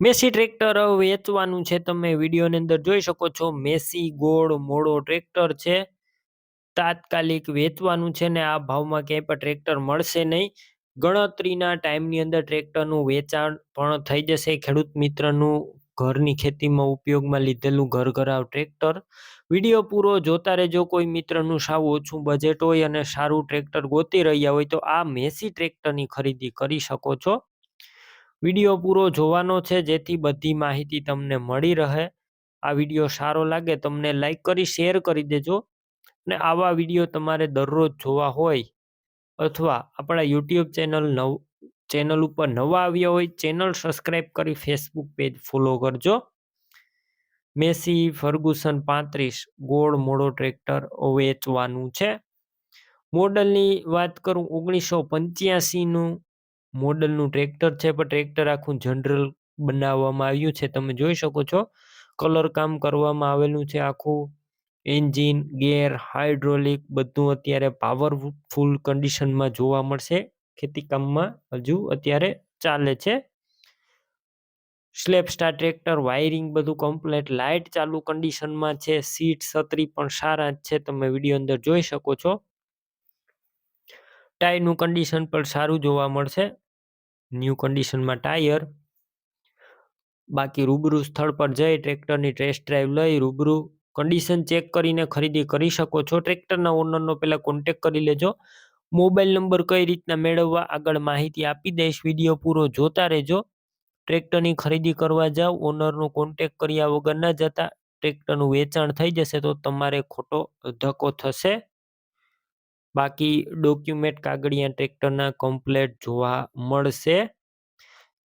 Massey tractor વેચવાનું છે. તમે વિડીયોની અંદર જોઈ શકો છો, મેસી ગોળ મોડો ટ્રેક્ટર છે. તાત્કાલિક વેચવાનું છે ને આ ભાવમાં ક્યાંય પણ ટ્રેક્ટર મળશે નહીં. ગણતરીના ટાઈમની અંદર ટ્રેક્ટરનું વેચાણ પણ થઈ જશે. ખેડૂત મિત્રનું ઘરની ખેતીમાં ઉપયોગમાં લીધેલું ઘર ઘરાવ ટ્રેક્ટર. વીડિયો પૂરો જોતા રહેજો. કોઈ મિત્રનું સાવ ઓછું બજેટ હોય અને સારું ટ્રેક્ટર ગોતી રહ્યા હોય તો આ મેસી ટ્રેક્ટરની ખરીદી કરી શકો છો. વીડિયો પૂરો જોવાનો છે, જેથી બધી માહિતી તમને મળી રહે. આ વીડિયો સારો લાગે તમને લાઈક કરી, શેર કરી દેજો. અને આવા વીડિયો તમારે દરરોજ જોવા હોય અથવા આપણા યુટ્યુબ ચેનલ નવ, ચેનલ ઉપર નવા આવ્યા હોય, ચેનલ સબસ્ક્રાઈબ કરી ફેસબુક પેજ ફોલો કરજો. મેસી ફર્ગુસન પાંત્રીસ, ગોળ મોડો ટ્રેક્ટર વેચવાનું છે. મોડલની વાત કરું ઓગણીસો પંચ્યાસીનું મોડલનું ટ્રેક્ટર છે, પણ ટ્રેક્ટર આખું જનરલ બનાવવામાં આવ્યું છે. તમે જોઈ શકો છો, કલર કામ કરવામાં આવેલું છે આખું. એન્જિન, ગેર, હાઇડ્રોલિક બધું અત્યારે પાવરફુલ કન્ડિશનમાં જોવા મળશે. ખેતીકામમાં હજુ અત્યારે ચાલે છે. સ્લેપ સ્ટાર ટ્રેક્ટર, વાયરિંગ બધું કમ્પ્લેટ, લાઇટ ચાલુ કન્ડિશનમાં છે, સીટ છત્રી પણ સારા જ છે. તમે વીડિયો અંદર જોઈ શકો છો. ટાયરનું કન્ડિશન પણ સારું જોવા મળશે. ન્યૂ કન્ડિશનમાં ટાયર. બાકી રૂબરૂ સ્થળ પર જઈ ટ્રેક્ટરની ટેસ્ટ ડ્રાઈવ લઈ રૂબરૂ કન્ડિશન ચેક કરીને ખરીદી કરી શકો છો. ટ્રેક્ટરના ઓનરનો પહેલાં કોન્ટેક કરી લેજો. મોબાઈલ નંબર કઈ રીતના મેળવવા આગળ માહિતી આપી દઈશ. વીડિયો પૂરો જોતા રહેજો. ટ્રેક્ટરની ખરીદી કરવા જાઓ ઓનરનો કોન્ટેક કર્યા વગર ના જતા ટ્રેક્ટરનું વેચાણ થઈ જશે તો તમારે ખોટો ધક્કો થશે. બાકી ડોક્યુમેન્ટ કાગળિયા ટ્રેક્ટરના કમ્પ્લેટ જોવા મળશે.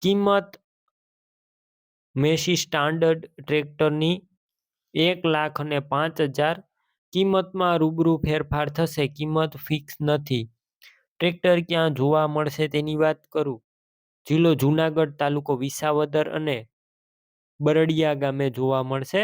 કિંમત મેસી સ્ટાન્ડર્ડ ટ્રેક્ટરની એક લાખ અને પાંચ હજાર. કિંમતમાં રૂબરૂ ફેરફાર થશે, કિંમત ફિક્સ નથી. ટ્રેક્ટર ક્યાં જોવા મળશે તેની વાત કરું. જિલ્લો જુનાગઢ તાલુકો વિસાવદર અને બરડિયા ગામે જોવા મળશે.